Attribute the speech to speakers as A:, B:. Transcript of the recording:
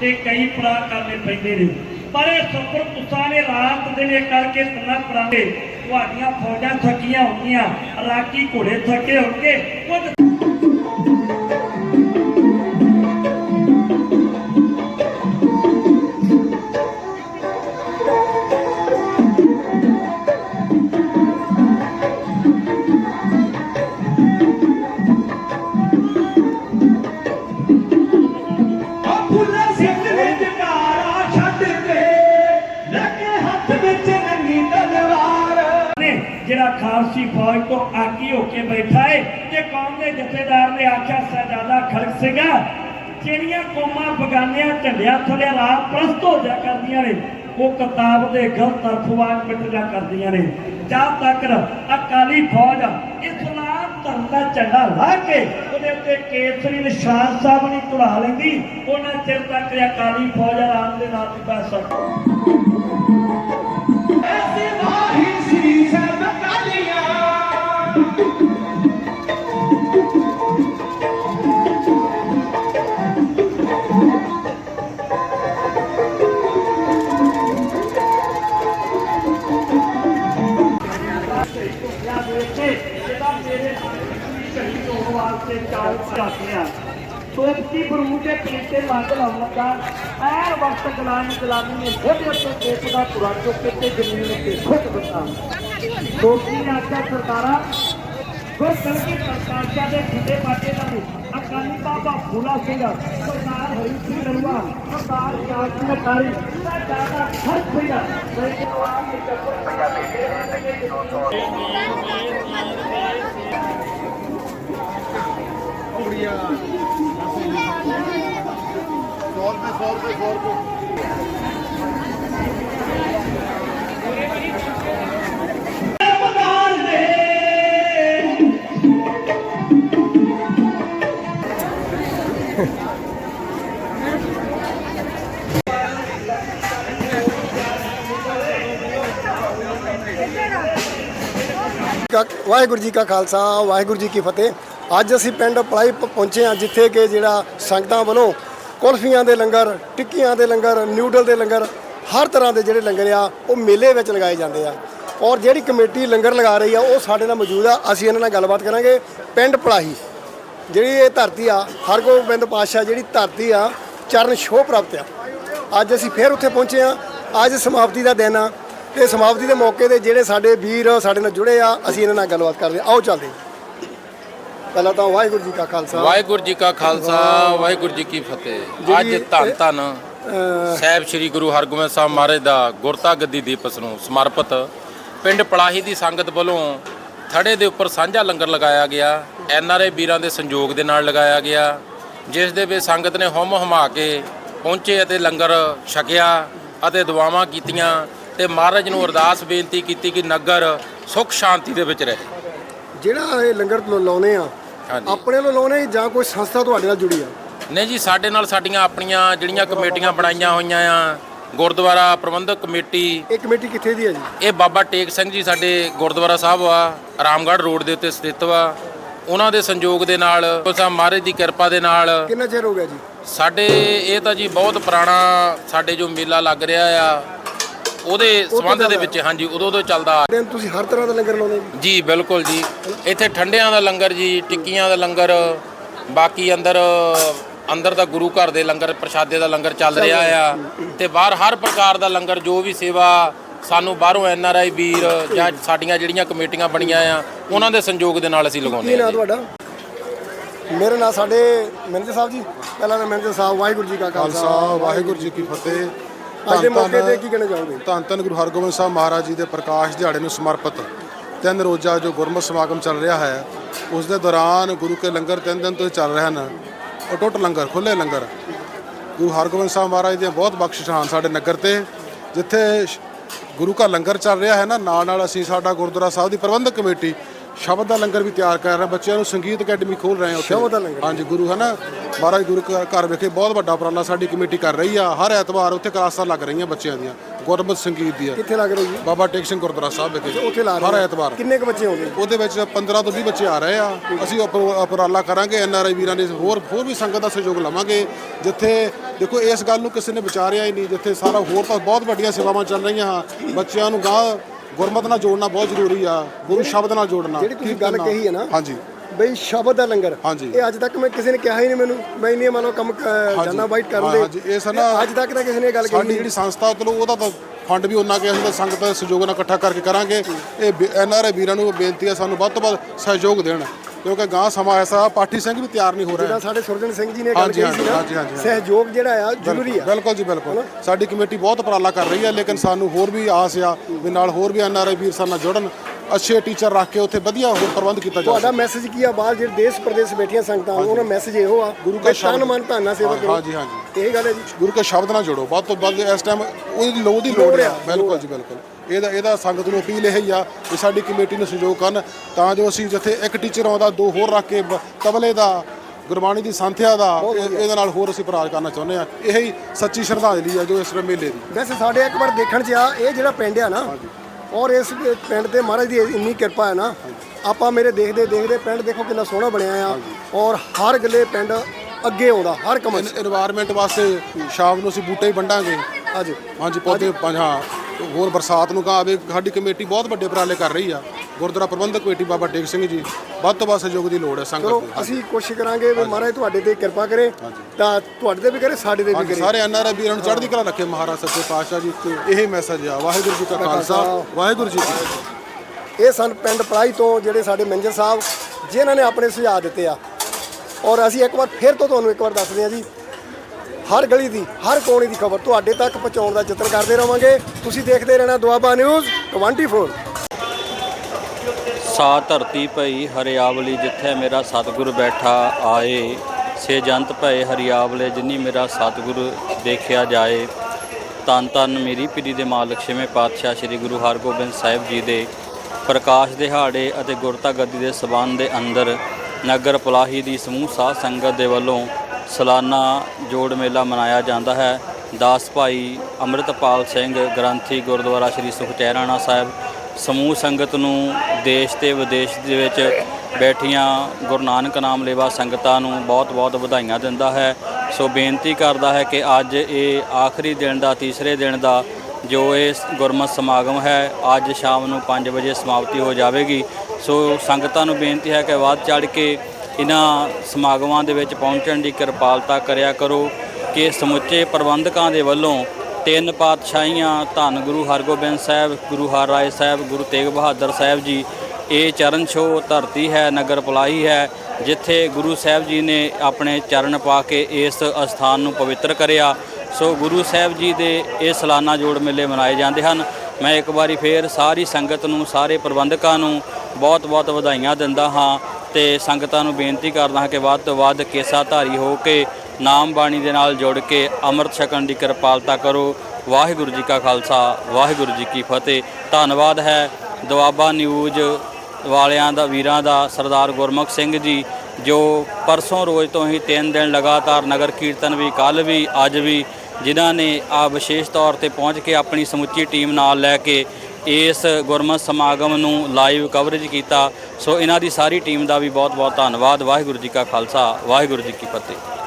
A: ਤੇ ਕਈ ਪੜਾ ਕਰਨੇ ਪੈਂਦੇ ਨੇ। ਪਰ ਇਹ ਸਫਰ ਤੁਸਾਂ ਨੇ ਰਾਤ ਦਿਨੇ ਕਰਕੇ ਸੁਣਾ ਪੜਾਉਂਦੇ ਤੁਹਾਡੀਆਂ ਫੌਜਾਂ ਥੱਕੀਆਂ ਹੋਣਗੀਆਂ। ਰਾਕੀ ਘੋੜੇ ਥੱਕੇ ਹੋਣਗੇ। ਕੁਝ ਜਿਹੜਾ ਖਾਲਸੀ ਫੌਜ ਤੋਂ ਆਗੀ ਹੋ ਕੇ ਬੈਠਾ ਏ ਤੇ ਕੌਮ ਦੇ ਜਥੇਦਾਰ ਨੇ ਆਖਿਆ, ਸਹਿਜਾਦਾ ਖੜਕ ਸਿੰਘਾ, ਜਿਹੜੀਆਂ ਕੌਮਾਂ ਬਗਾਨਿਆਂ ਝੰਡਿਆਂ ਥੱਲੇ ਰਾਤ ਪ੍ਰਸਤ ਹੋ ਜਾ ਕਰਦੀਆਂ ਨੇ, ਉਹ ਕਿਤਾਬ ਦੇ ਗਲਤ ਅਫਵਾਹ ਮਿਟ ਜਾ ਕਰਦੀਆਂ ਨੇ। ਜਦ ਤੱਕ ਅਕਾਲੀ ਫੌਜ ਇਸਲਾਮ ਧਰਮ ਦਾ ਝੰਡਾ ਲਾ ਕੇ ਉਹਦੇ ਉੱਤੇ ਕੇਸਰੀ ਨਿਸ਼ਾਨ ਸਾਹਿਬ ਨਹੀਂ ਤੁੜਾ ਲੈਂਦੀ, ਉਹਨਾਂ ਚਿਰ ਤੱਕ ਅਕਾਲੀ ਫੌਜ ਆਰਾਮ ਦੇ ਨਾਲ ਨਹੀਂ ਬੈਠ ਸਕਦੀ। ਸੋਪਤੀ ਬਰੂ ਦੇ ਪੀਤੇ ਮੰਗ ਲਾਉਣ ਲੱਗਾ ਐ ਵਕਤ ਗੁਲਾਮੀ ਗੁਲਾਮੀ ਨੇ ਮੋਢੇ ਉੱਤੇ ਕੇਸ ਦਾ ਪੁਰਾ ਚੁੱਕ ਕੇ ਤੇ ਜ਼ਮੀਨ ਉੱਤੇ ਸੁੱਟ ਦਿੱਤਾ ਸੋਪਤੀ ਨੇ ਆਖਿਆ ਸਰਕਾਰਾਂ ਗੁਰ ਕਲਗੀ ਪ੍ਰਕਾਸ਼ਾ ਦੇ ਖੁੱਡੇ ਪਾਟੇ ਦਾ ਵੀ ਅਕਾਲੀ ਬਾਬਾ ਫੂਲਾ ਸਿੰਘ ਸਰਦਾਰ ਹਰੀ ਸਿੰਘ ਨਰਵਾ ਸਰਦਾਰ ਜਾਟ ਸਿੰਘ ਤਾਰੀ ਦਾ ਜ਼ਿਆਦਾ ਖਰਚ ਹੋਇਆ ਤੇ ਆਵਾਜ਼ ਦੇ ਚੱਕਰ
B: ਮਦਾਰ ਦੇ
C: ਕਾ- ਵਾਹਿਗੁਰੂ ਜੀ ਕਾ ਖਾਲਸਾ, ਵਾਹਿਗੁਰੂ ਜੀ ਕੀ ਫਤਿਹ। ਅੱਜ ਅਸੀਂ ਪਿੰਡ ਪਲਾਈ ਪਹੁੰਚੇ ਹਾਂ, ਜਿੱਥੇ ਕਿ ਜਿਹੜਾ ਸੰਗਤਾਂ ਵੱਲੋਂ ਕੁਲਫੀਆਂ ਦੇ ਲੰਗਰ, ਟਿੱਕੀਆਂ ਦੇ ਲੰਗਰ ਨਿਊਡਲ ਦੇ ਲੰਗਰ, ਹਰ ਤਰ੍ਹਾਂ ਦੇ ਜਿਹੜੇ ਲੰਗਰ ਆ, ਉਹ ਮੇਲੇ ਵਿੱਚ ਲਗਾਏ ਜਾਂਦੇ ਆ। ਔਰ ਜਿਹੜੀ ਕਮੇਟੀ ਲੰਗਰ ਲਗਾ ਰਹੀ ਆ, ਉਹ ਸਾਡੇ ਨਾਲ ਮੌਜੂਦ ਆ। ਅਸੀਂ ਇਹਨਾਂ ਨਾਲ ਗੱਲਬਾਤ ਕਰਾਂਗੇ। ਪਿੰਡ ਪਲਾਹੀ ਜਿਹੜੀ ਇਹ ਧਰਤੀ ਆ, ਹਰਗੋਬਿੰਦ ਪਾਤਸ਼ਾਹ ਜਿਹੜੀ ਧਰਤੀ ਆ, ਚਰਨ ਛੋਹ ਪ੍ਰਾਪਤ ਆ। ਅੱਜ ਅਸੀਂ ਫੇਰ ਉੱਥੇ ਪਹੁੰਚੇ ਆ। ਅੱਜ ਸਮਾਪਤੀ ਦਾ ਦਿਨ ਆ। ਤੇ ਸਮਾਪਤੀ ਦੇ ਮੌਕੇ ਤੇ ਜਿਹੜੇ ਸਾਡੇ ਵੀਰ ਸਾਡੇ ਨਾਲ ਜੁੜੇ ਆ, ਅਸੀਂ ਇਹਨਾਂ ਨਾਲ ਗੱਲਬਾਤ ਕਰਦੇ ਹਾਂ। ਆਓ ਚੱਲਦੇ ਪਹਿਲਾਂ ਤਾਂ ਵਾਹਿਗੁਰੂ ਜੀ ਕਾ ਖਾਲਸਾ।
D: ਵਾਹਿਗੁਰੂ ਜੀ ਕਾ ਖਾਲਸਾ ਵਾਹਿਗੁਰੂ ਜੀ ਕੀ ਫਤਿਹ। ਅੱਜ ਧੰਨ ਧੰਨ ਸਾਹਿਬ ਸ੍ਰੀ ਗੁਰੂ ਹਰਗੋਬਿੰਦ ਸਾਹਿਬ ਮਹਾਰਾਜ ਦਾ ਗੁਰਤਾ ਗੱਦੀ ਦਿਵਸ ਨੂੰ ਸਮਰਪਿਤ ਪਿੰਡ ਪਲਾਹੀ ਦੀ ਸੰਗਤ ਵੱਲੋਂ ਥੜੇ ਦੇ ਉੱਪਰ ਸਾਂਝਾ ਲੰਗਰ ਲਗਾਇਆ ਗਿਆ। ਐਨ ਆਰ ਆਈ ਵੀਰਾਂ ਦੇ ਸੰਯੋਗ ਦੇ ਨਾਲ ਲਗਾਇਆ ਗਿਆ। ਜਿਸ ਦੇ ਵਿੱਚ ਸੰਗਤ ਨੇ ਹੁਮ ਹੁਮਾ ਕੇ ਪਹੁੰਚੇ ਅਤੇ ਲੰਗਰ ਛਕਿਆ ਅਤੇ ਦੁਆਵਾਂ ਕੀਤੀਆਂ ਤੇ ਮਹਾਰਾਜ ਨੂੰ ਅਰਦਾਸ ਬੇਨਤੀ ਕੀਤੀ ਕਿ ਨਗਰ ਸੁਖ ਸ਼ਾਂਤੀ ਦੇ ਵਿੱਚ ਰਹੇ।
C: ਜਿਹੜਾ ਇਹ ਲੰਗਰ ਲਾਉਨੇ ਆ ਆਪਣੇ ਵੱਲੋਂ ਲਾਉਨੇ ਜਾਂ ਕੋਈ ਸੰਸਥਾ ਤੁਹਾਡੇ ਨਾਲ ਜੁੜੀ ਆ?
D: ਨਹੀਂ ਜੀ ਸਾਡੇ ਨਾਲ ਸਾਡੀਆਂ ਆਪਣੀਆਂ ਜਿਹੜੀਆਂ ਕਮੇਟੀਆਂ ਬਣਾਈਆਂ ਹੋਈਆਂ ਆ ਗੁਰਦੁਆਰਾ ਪ੍ਰਬੰਧਕ ਕਮੇਟੀ।
C: ਇਹ ਕਮੇਟੀ ਕਿੱਥੇ ਦੀ ਹੈ ਜੀ?
D: ਇਹ ਬਾਬਾ ਟੇਕ ਸਿੰਘ ਜੀ ਸਾਡੇ ਗੁਰਦੁਆਰਾ ਸਾਹਿਬ ਆ ਰਾਮਗੜ੍ਹ ਰੋਡ ਦੇ ਉੱਤੇ ਸਥਿਤ ਵਾ। ਉਹਨਾਂ ਦੇ ਸੰਯੋਗ ਦੇ ਨਾਲ ਉਸ ਮਹਾਰਾਜ ਦੀ ਕਿਰਪਾ ਦੇ ਨਾਲ।
C: ਕਿੰਨਾ ਚਿਰ ਹੋ ਗਿਆ ਜੀ?
D: ਸਾਡੇ ਇਹ ਤਾਂ ਜੀ ਬਹੁਤ ਪੁਰਾਣਾ ਸਾਡੇ ਜੋ ਮੇਲਾ ਲੱਗ ਰਿਹਾ ਆ। ਉਹਦੇ ਸੰਬੰਧ ਦੇ? ਵਿੱਚ ਹਾਂਜੀ ਉਦੋਂ ਤੋਂ ਚੱਲਦਾ। ਆ
C: ਦਿਨ ਤੁਸੀਂ ਹਰ ਤਰ੍ਹਾਂ ਦਾ ਲੰਗਰ ਲਾਉਨੇ ਜੀ
D: ਜੀ ਬਿਲਕੁਲ ਜੀ। ਇੱਥੇ ਠੰਡਿਆਂ ਦਾ ਲੰਗਰ ਜੀ ਟਿੱਕੀਆਂ ਦਾ ਲੰਗਰ ਬਾਕੀ ਅੰਦਰ ਅੰਦਰ ਦਾ ਗੁਰੂ ਘਰ ਦੇ ਲੰਗਰ ਪ੍ਰਸ਼ਾਦੇ ਦਾ ਲੰਗਰ ਚੱਲ ਰਿਹਾ ਆ। ਤੇ ਬਾਹਰ ਹਰ ਪ੍ਰਕਾਰ ਦਾ ਲੰਗਰ ਜੋ ਵੀ ਸੇਵਾ ਸਾਨੂੰ ਬਾਹਰੋਂ ਐਨ ਆਰ ਆਈ ਵੀਰ ਜਾਂ ਸਾਡੀਆਂ ਜਿਹੜੀਆਂ ਕਮੇਟੀਆਂ ਬਣੀਆਂ ਆ ਉਹਨਾਂ ਦੇ ਸੰਯੋਗ ਦੇ ਨਾਲ ਅਸੀਂ
C: ਕੀ
D: ਲਗਾਉਂਦੇ
C: ਨਾਂ
D: ਜੀ।
C: ਤੁਹਾਡਾ? ਮੇਰਾ ਨਾਂ ਸਾਡੇ ਮੈਨੇਜਰ ਸਾਹਿਬ ਜੀ। ਪਹਿਲਾਂ ਤਾਂ ਮੈਨੇਜਰ ਸਾਹਿਬ ਵਾਹਿਗੁਰੂ ਜੀ ਕਾ
E: ਖਾਲਸਾ ਵਾਹਿਗੁਰੂ ਜੀ ਕੀ ਫਤਿਹ।
C: ਅੱਜ ਦੇ ਮੌਕੇ ਤੇ ਕੀ ਕਹਿਣਾ ਚਾਹੋਗੇ?
E: ਧੰਨ ਧੰਨ ਗੁਰੂ ਹਰਗੋਬਿੰਦ ਸਾਹਿਬ ਮਹਾਰਾਜ ਜੀ ਦੇ ਪ੍ਰਕਾਸ਼ ਦਿਹਾੜੇ ਨੂੰ ਸਮਰਪਿਤ ਤਿੰਨ ਰੋਜ਼ਾ ਜੋ ਗੁਰਮਤਿ ਸਮਾਗਮ ਚੱਲ ਰਿਹਾ ਹੈ ਉਸ ਦੇ ਦੌਰਾਨ ਗੁਰੂ ਕੇ ਲੰਗਰ ਤਿੰਨ ਦਿਨ ਤੋਂ ਚੱਲ ਰਹੇ ਹਨ। ਅਟੁੱਟ ਲੰਗਰ ਖੁੱਲੇ ਲੰਗਰ। ਗੁਰੂ ਹਰਗੋਬਿੰਦ ਸਾਹਿਬ ਮਹਾਰਾਜ ਦੀਆਂ ਬਹੁਤ ਬਖਸ਼ਿਸ਼ਾਂ ਹਨ ਸਾਡੇ ਨਗਰ ਤੇ ਜਿੱਥੇ ਗੁਰੂ ਘਰ ਲੰਗਰ ਚੱਲ ਰਿਹਾ ਹੈ ਨਾ ਨਾਲ ਨਾਲ ਅਸੀਂ ਸਾਡਾ ਗੁਰਦੁਆਰਾ ਸਾਹਿਬ ਦੀ ਪ੍ਰਬੰਧਕ ਕਮੇਟੀ ਸ਼ਬਦ ਦਾ ਲੰਗਰ ਵੀ ਤਿਆਰ ਕਰ ਰਹੇ ਹਾਂ ਬੱਚਿਆਂ ਨੂੰ ਸੰਗੀਤ ਅਕੈਡਮੀ ਖੋਲ ਰਹੇ ਹਾਂ ਉੱਥੇ।
C: ਸ਼ਬਦ ਦਾ ਲੰਗਰ।
E: ਹਾਂਜੀ ਗੁਰੂ ਹੈ ਨਾ ਮਹਾਰਾਜ ਗੁਰੂ ਘਰ- ਘਰ ਵਿਖੇ ਬਹੁਤ ਵੱਡਾ ਉਪਰਾਲਾ ਸਾਡੀ ਕਮੇਟੀ ਕਰ ਰਹੀ ਆ। ਹਰ ਐਤਵਾਰ ਉੱਥੇ ਕਲਾਸਾਂ ਲੱਗ ਰਹੀਆਂ ਬੱਚਿਆਂ ਦੀਆਂ ਗੁਰਮਤ ਸੰਗੀਤ ਦੀ ਆ
C: ਕਿੱਥੇ ਲੱਗ ਰਹੀ ਜੀ
E: ਬਾਬਾ ਟੇਕ ਸਿੰਘ ਗੁਰਦੁਆਰਾ ਸਾਹਿਬ ਵਿਖੇ
C: ਉੱਥੇ ਲਾ ਰਹੇ
E: ਹਰ
C: ਹੋ?
E: ਐਤਵਾਰ।
C: ਕਿੰਨੇ ਕੁ ਬੱਚੇ ਆਉਂਦੇ
E: ਉਹਦੇ ਵਿੱਚ 15 ਤੋਂ 20 ਬੱਚੇ ਆ ਰਹੇ ਆ। ਅਸੀਂ ਉਪ- ਉਪਰਾਲਾ ਕਰਾਂਗੇ ਐਨ ਆਰ ਆਈ ਵੀਰਾਂ ਦੇ ਹੋਰ ਹੋਰ ਵੀ ਸੰਗਤ ਦਾ ਸਹਿਯੋਗ ਲਵਾਂਗੇ। ਜਿੱਥੇ ਦੇਖੋ ਇਸ ਗੱਲ ਨੂੰ ਕਿਸੇ ਨੇ ਵਿਚਾਰਿਆ ਹੀ ਨਹੀਂ ਜਿੱਥੇ ਸਾਰਾ ਹੋਰ ਤਾਂ ਬਹੁਤ ਵੱਡੀਆਂ ਸੇਵਾਵਾਂ ਚੱਲ ਰਹੀਆਂ ਹਨ ਬੱਚਿਆਂ ਨੂੰ ਗਾਂ ਗੁਰਮਤ ਨਾਲ ਜੋੜਨਾ ਬਹੁਤ ਜ਼ਰੂਰੀ ਆ ਗੁਰੂ ਸ਼ਬਦ ਨਾਲ ਜੋੜਨਾ
C: ਜਿਹੜੀ ਤੁਸੀਂ ਗੱਲ। ਕਹੀ ਹੈ ਨਾ
E: ਹਾਂਜੀ।
C: ਬਈ ਸ਼ਬਦ ਦਾ ਲੰਗਰ। ਇਹ ਅੱਜ ਤੱਕ ਮੈਂ ਕਿਸੇ ਨੇ ਕਿਹਾ ਹੀ ਨਹੀਂ ਮੈਨੂੰ ਮੈਂ ਇੰਨੀ ਮੰਨ ਕੰਮ ਜਾਨਾ ਬਾਈਟ ਕਰਨ ਦੇ
E: ਹਾਂਜੀ, ਇਹ ਸਨ
C: ਅੱਜ ਤੱਕ ਤਾਂ ਕਿਸੇ ਨੇ ਗੱਲ
E: ਸਾਡੀ
C: ਨਹੀਂ।
E: ਜਿਹੜੀ ਸੰਸਥਾ ਚਲੋ ਉਹਦਾ ਤਾਂ ਫੰਡ ਵੀ ਉਹਨਾਂ ਕਿ ਅਸੀਂ ਤਾਂ ਸੰਗਤ ਦਾ ਸਹਿਯੋਗ ਨਾਲ ਇਕੱਠਾ ਕਰਕੇ ਕਰਾਂਗੇ। ਇਹ ਐਨ ਆਰ ਆਈ ਵੀਰਾਂ ਨੂੰ ਬੇਨਤੀ ਹੈ ਸਾਨੂੰ ਵੱਧ ਤੋਂ ਵੱਧ ਸਹਿਯੋਗ ਦੇਣ। ਕਿਉਂਕਿ ਗਾਂ ਸਮਾਂ ਐਸਾ ਪਾਠੀ ਸਿੰਘ ਵੀ ਤਿਆਰ ਨਹੀਂ ਹੋ
C: ਜਿਹੜਾ
E: ਰਿਹਾ
C: ਸਾਡੇ ਸੁਰਜਨ ਸਿੰਘ ਜੀ ਨੇ ਗੱਲ
E: ਹਾਂਜੀ,
C: ਕਹੀ ਸੀ
E: ਹਾਂਜੀ,
C: ਨਾ
E: ਹਾਂਜੀ, ਹਾਂਜੀ।
C: ਸਹਿਯੋਗ ਜਿਹੜਾ ਆ ਜ਼ਰੂਰੀ ਆ।
E: ਬਿਲਕੁਲ ਜੀ ਬਿਲਕੁਲ। ਸਾਡੀ ਕਮੇਟੀ ਬਹੁਤ ਉਪਰਾਲਾ ਕਰ ਰਹੀ ਹੈ ਲੇਕਿਨ ਸਾਨੂੰ ਹੋਰ ਵੀ ਆਸ ਆ ਵੀ ਨਾਲ ਹੋਰ ਵੀ ਐਨ ਆਰ ਆਈ ਵੀਰ ਸਾਡੇ ਨਾਲ ਜੁੜਨ ਅੱਛੇ ਟੀਚਰ ਰੱਖ ਕੇ ਉੱਥੇ ਵਧੀਆ ਹੋਰ ਪ੍ਰਬੰਧ ਕੀਤਾ ਜਾਵੇ
C: ਤੁਹਾਡਾ ਮੈਸੇਜ ਕੀ ਆ? ਬਾਹਰ ਜਿਹੜੇ ਦੇਸ਼ ਪ੍ਰਦੇਸ਼ ਬੈਠੀਆਂ ਸੰਗਤਾਂ ਉਹਨਾਂ ਮੈਸੇਜ ਇਹੋ ਆ
E: ਗੁਰੂ ਕਾ ਸ਼ਬਦ-
C: ਮਨ ਧਾਨਾ ਸੇਵਾ ਕਰੋ।
E: ਹਾਂਜੀ ਹਾਂਜੀ
C: ਇਹ ਗੱਲ ਹੈ ਜੀ।
E: ਗੁਰੂ ਕੇ ਸ਼ਬਦ ਨਾਲ ਜੋੜੋ। ਵੱਧ ਤੋਂ ਵੱਧ ਇਸ ਟਾਈਮ ਉਹਦੀ ਲੋੜ ਦੀ ਲੋੜ
C: ਲੋੜ
E: ਆ।
C: ਆ,
E: ਬਿਲਕੁਲ ਜੀ ਬਿਲਕੁਲ। ਇਹਦਾ ਇਹਦਾ ਸੰਗਤ ਨੂੰ ਅਪੀਲ ਇਹ ਹੀ ਆ ਕਿ ਸਾਡੀ ਕਮੇਟੀ ਨੂੰ ਸਹਿਯੋਗ ਕਰਨ ਤਾਂ ਜੋ ਅਸੀਂ ਜਿੱਥੇ ਇੱਕ ਟੀਚਰ ਆਉਂਦਾ ਦੋ ਹੋਰ ਰੱਖ ਕੇ ਤਬਲੇ ਦਾ ਗੁਰਬਾਣੀ ਦੀ ਸੰਥਿਆ ਦਾ ਇਹਦੇ ਨਾਲ ਹੋਰ ਅਸੀਂ ਪ੍ਰਾਜ ਕਰਨਾ ਚਾਹੁੰਦੇ ਆ। ਇਹ ਹੀ ਸੱਚੀ ਸ਼ਰਧਾਂਜਲੀ ਆ ਜੋ ਇਸ ਮੇਲੇ ਦੀ।
C: ਵੈਸੇ ਸਾਡੇ ਇੱਕ ਵਾਰ ਦੇਖਣ ਚ ਆ ਇਹ ਜਿਹੜਾ ਪਿੰਡ ਆ ਨਾ ਔਰ ਇਸ ਪਿੰਡ ਤੇ ਮਹਾਰਾਜ ਦੀ ਇੰਨੀ ਕਿਰਪਾ ਹੈ ਨਾ ਆਪਾਂ ਮੇਰੇ ਦੇਖਦੇ ਦੇਖਦੇ ਪਿੰਡ ਦੇਖੋ ਕਿੰਨਾ ਸੋਹਣਾ ਬਣਿਆ ਆ ਔਰ ਹਰ ਗੱਲੇ ਪਿੰਡ ਅੱਗੇ ਆਉਂਦਾ ਹਰ ਕਮਨ
E: এনवायरमेंट ਵਾਸਤੇ ਸ਼ਾਮ ਨੂੰ ਅਸੀਂ ਬੂਟੇ ਵੰਡਾਂਗੇ।
C: ਹਾਂਜੀ।
E: ਹਾਂਜੀ ਪੌਦੇ ਹਾਂ। ਹੋਰ ਬਰਸਾਤ ਨੂੰ ਕਹਾਂ ਆਵੇ ਸਾਡੀ ਕਮੇਟੀ ਬਹੁਤ ਵੱਡੇ ਉਪਰਾਲੇ ਕਰ ਰਹੀ ਆ। ਗੁਰਦੁਆਰਾ ਪ੍ਰਬੰਧਕ ਕਮੇਟੀ ਬਾਬਾ ਟੇਕ ਸਿੰਘ ਜੀ ਵੱਧ ਤੋਂ ਵੱਧ ਸਹਿਯੋਗ ਦੀ ਲੋੜ ਹੈ ਸੰਗਤ
C: ਚਲੋ
E: ਨੂੰ।
C: ਅਸੀਂ ਕੋਸ਼ਿਸ਼ ਕਰਾਂਗੇ ਵੀ ਮਹਾਰਾਜ ਤੁਹਾਡੇ ਤੇ ਕਿਰਪਾ ਕਰੇ ਤਾਂ ਤੁਹਾਡੇ ਤੇ ਵੀ ਕਰੇ ਸਾਡੇ ਤੇ ਵੀ
E: ਹਾਂਜੀ
C: ਕਰੇ।
E: ਸਾਰੇ ਐਨਆਰਆਈ ਵੀਰਾਂ ਨੂੰ ਚੜ੍ਹਦੀ ਕਲਾ ਰੱਖੇ ਮਹਾਰਾਜ ਸੱਚੇ ਪਾਤਸ਼ਾਹ ਜੀ ਇਹ ਮੈਸੇਜ ਆ ਵਾਹਿਗੁਰੂ ਜੀ ਕਾ ਖਾਲਸਾ ਵਾਹਿਗੁਰੂ ਜੀ ਕੀ ਫਤਿਹ।
C: ਇਹ ਸਨ ਪਿੰਡ ਪੜਾਈ ਤੋਂ ਜਿਹੜੇ ਸਾਡੇ ਮੈਨੇਜਰ ਸਾਹਿਬ ਜਿਨ੍ਹਾਂ ਨੇ ਆਪਣੇ ਸੁਝਾਅ ਦਿੱਤੇ ਆ। ਔਰ ਅਸੀਂ ਇੱਕ ਵਾਰ ਫਿਰ ਤੋਂ ਤੁਹਾਨੂੰ ਇੱਕ ਵਾਰ ਦੱਸਦੇ ਹਾਂ ਜੀ ਹਰ ਗਲੀ ਦੀ, ਹਰ ਕੋਣੇ ਦੀ ਖਬਰ ਤੁਹਾਡੇ ਤੱਕ ਪਹੁੰਚਾਉਣ ਦਾ ਯਤਨ ਕਰਦੇ ਰਵਾਂਗੇ। ਤੁਸੀਂ ਦੇਖਦੇ ਰਹਿਣਾ ਦੁਆਬਾ ਨਿਊਜ਼ 24
F: ਸਾ ਧਰਤੀ ਭਈ ਹਰਿਆਵਲੀ, ਜਿੱਥੇ ਮੇਰਾ ਸਤਿਗੁਰ ਬੈਠਾ ਆਏ। ਸੇ ਜੰਤ ਭਏ ਹਰਿਆਵਲੇ, ਜਿਨੀ ਮੇਰਾ ਸਤਿਗੁਰ ਦੇਖਿਆ ਜਾਏ। ਤਨ ਤਨ ਮੇਰੀ ਪੀਰੀ ਦੇ ਮਾਲਕ, ਛੇਵੇਂ ਪਾਤਸ਼ਾਹ ਸ੍ਰੀ ਗੁਰੂ ਹਰਗੋਬਿੰਦ ਸਾਹਿਬ ਜੀ ਦੇ ਪ੍ਰਕਾਸ਼ ਦਿਹਾੜੇ ਅਤੇ ਗੁਰਤਾ ਗੱਦੀ ਦੇ ਸਬੰਧ ਦੇ ਅੰਦਰ ਨਗਰ ਪਲਾਹੀ ਦੀ ਸਮੂਹ ਸਾਧ ਸੰਗਤ ਦੇ ਵੱਲੋਂ ਸਾਲਾਨਾ ਜੋੜ ਮੇਲਾ ਮਨਾਇਆ ਜਾਂਦਾ ਹੈ। ਦਾਸ ਭਾਈ ਅੰਮ੍ਰਿਤਪਾਲ ਸਿੰਘ ਗ੍ਰੰਥੀ ਗੁਰਦੁਆਰਾ ਸ੍ਰੀ ਸੁਖਚੈਰਾਣਾ ਸਾਹਿਬ ਸਮੂਹ ਸੰਗਤ ਨੂੰ ਦੇਸ਼ ਤੇ ਵਿਦੇਸ਼ ਦੇ ਵਿੱਚ ਬੈਠੀਆਂ ਗੁਰੂ ਨਾਨਕ ਨਾਮ ਲੇਵਾ ਸੰਗਤਾਂ ਨੂੰ ਬਹੁਤ-ਬਹੁਤ ਵਧਾਈਆਂ ਦਿੰਦਾ ਹੈ। ਸੋ ਬੇਨਤੀ ਕਰਦਾ ਹੈ ਕਿ ਅੱਜ ਇਹ ਆਖਰੀ ਦਿਨ ਦਾ, ਤੀਸਰੇ ਦਿਨ ਦਾ ਜੋ ਇਹ ਗੁਰਮਤਿ ਸਮਾਗਮ ਹੈ, ਅੱਜ ਸ਼ਾਮ ਨੂੰ 5 ਵਜੇ ਸਮਾਪਤੀ ਹੋ ਜਾਵੇਗੀ। ਸੋ ਸੰਗਤਾਂ ਨੂੰ ਬੇਨਤੀ ਹੈ ਕਿ ਵੱਧ ਚੜ ਕੇ ਇਹਨਾਂ ਸਮਾਗਮਾਂ ਦੇ ਵਿੱਚ ਪਹੁੰਚਣ ਦੀ ਕਿਰਪਾਲਤਾ ਕਰਿਆ ਕਰੋ ਕਿ ਸਮੁੱਚੇ ਪ੍ਰਬੰਧਕਾਂ ਦੇ ਵੱਲੋਂ ਤਿੰਨ ਪਾਤਸ਼ਾਹੀਆਂ ਧੰਨ ਗੁਰੂ ਹਰਗੋਬਿੰਦ ਸਾਹਿਬ, ਗੁਰੂ ਹਰ ਰਾਏ ਸਾਹਿਬ, ਗੁਰੂ ਤੇਗ ਬਹਾਦਰ ਸਾਹਿਬ ਜੀ, ਇਹ ਚਰਨ ਛੋਹ ਧਰਤੀ ਹੈ, ਨਗਰ ਪਲਾਹੀ ਹੈ, ਜਿੱਥੇ ਗੁਰੂ ਸਾਹਿਬ ਜੀ ਨੇ ਆਪਣੇ ਚਰਨ ਪਾ ਕੇ ਇਸ ਅਸਥਾਨ ਨੂੰ ਪਵਿੱਤਰ ਕਰਿਆ। ਸੋ ਗੁਰੂ ਸਾਹਿਬ ਜੀ ਦੇ ਇਹ ਸਾਲਾਨਾ ਜੋੜ ਮੇਲੇ ਮਨਾਏ ਜਾਂਦੇ ਹਨ। ਮੈਂ ਇੱਕ ਵਾਰੀ ਫੇਰ ਸਾਰੀ ਸੰਗਤ ਨੂੰ, ਸਾਰੇ ਪ੍ਰਬੰਧਕਾਂ ਨੂੰ ਬਹੁਤ-ਬਹੁਤ ਵਧਾਈਆਂ ਦਿੰਦਾ ਹਾਂ। ਤੇ ਸੰਗਤਾਂ ਨੂੰ ਬੇਨਤੀ ਕਰਦਾ ਹਾਂ ਕਿ ਵੱਧ ਤੋਂ ਵੱਧ ਕੇਸਾ ਧਾਰੀ ਹੋ ਕੇ ਨਾਮ ਬਾਣੀ ਦੇ ਨਾਲ ਜੁੜ ਕੇ ਅੰਮ੍ਰਿਤ ਛਕਣ ਦੀ ਕਿਰਪਾਲਤਾ ਕਰੋ। ਵਾਹਿਗੁਰੂ ਜੀ ਕਾ ਖਾਲਸਾ, ਵਾਹਿਗੁਰੂ ਜੀ ਕੀ ਫਤਿਹ। ਧੰਨਵਾਦ ਹੈ ਦੁਆਬਾ ਨਿਊਜ਼ ਵਾਲਿਆਂ ਦਾ, ਵੀਰਾਂ ਦਾ, ਸਰਦਾਰ ਗੁਰਮੁਖ ਸਿੰਘ ਜੀ, ਜੋ ਪਰਸੋਂ ਰੋਜ਼ ਤੋਂ ਹੀ ਤਿੰਨ ਦਿਨ ਲਗਾਤਾਰ ਨਗਰ ਕੀਰਤਨ ਵੀ ਕੱਲ ਵੀ, ਅੱਜ ਵੀ, ਜਿਨ੍ਹਾਂ ਨੇ ਆ ਵਿਸ਼ੇਸ਼ ਤੌਰ ਤੇ ਪਹੁੰਚ ਕੇ ਆਪਣੀ ਸਮੁੱਚੀ ਟੀਮ ਨਾਲ ਲੈ ਕੇ ਇਸ ਗੁਰਮਤ ਸਮਾਗਮ ਨੂੰ ਲਾਈਵ ਕਵਰੇਜ ਕੀਤਾ। ਸੋ ਇਹਨਾਂ ਦੀ ਸਾਰੀ ਟੀਮ ਦਾ ਵੀ ਬਹੁਤ ਬਹੁਤ ਧੰਨਵਾਦ। ਵਾਹਿਗੁਰੂ ਜੀ ਕਾ ਖਾਲਸਾ, ਵਾਹਿਗੁਰੂ ਜੀ ਕੀ ਫਤਿਹ।